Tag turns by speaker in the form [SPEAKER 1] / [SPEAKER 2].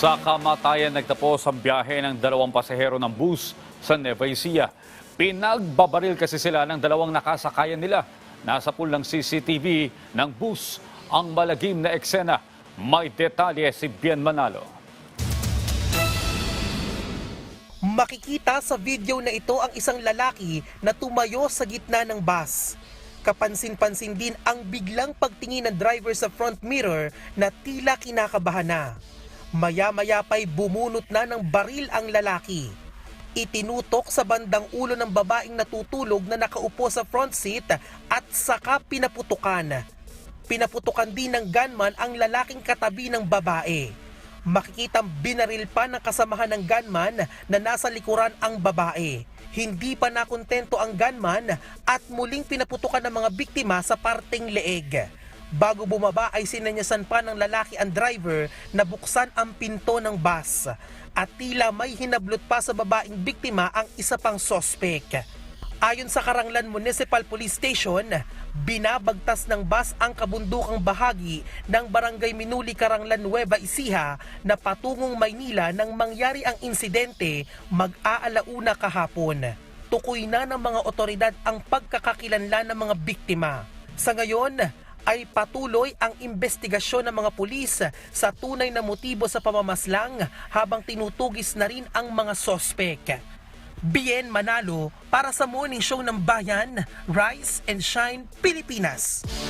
[SPEAKER 1] Sa kamatayan nagtapos ang biyahe ng dalawang pasahero ng bus sa Nueva Ecija. Pinagbabaril kasi sila ng dalawang nakasakayan nila. Nasa pulang CCTV ng bus ang malagim na eksena. May detalye si Bien Manalo.
[SPEAKER 2] Makikita sa video na ito ang isang lalaki na tumayo sa gitna ng bus. Kapansin-pansin din ang biglang pagtingin ng driver sa front mirror na tila kinakabahan na. Maya-maya pa'y bumunot na ng baril ang lalaki. Itinutok sa bandang ulo ng babaeng natutulog na nakaupo sa front seat at saka pinaputukan. Pinaputukan din ng gunman ang lalaking katabi ng babae. Makikitang binaril pa ng kasamahan ng gunman na nasa likuran ang babae. Hindi pa nakontento ang gunman at muling pinaputukan ng mga biktima sa parteng leeg. Bago bumaba ay sinanyasan pa ng lalaki ang driver na buksan ang pinto ng bus. At tila may hinablot pa sa babaeng biktima ang isa pang sospek. Ayon sa Karanglan Municipal Police Station, binabagtas ng bus ang kabundukang bahagi ng Barangay Minuli Karanglan Nueva Ecija na patungong Maynila nang mangyari ang insidente mag-aalauna kahapon. Tukoy na ng mga otoridad ang pagkakakilanlan ng mga biktima. Sa ngayon, ay patuloy ang investigasyon ng mga pulis sa tunay na motibo sa pamamaslang habang tinutugis na rin ang mga sospek. Bien Manalo para sa Morning Show ng Bayan, Rise and Shine, Pilipinas.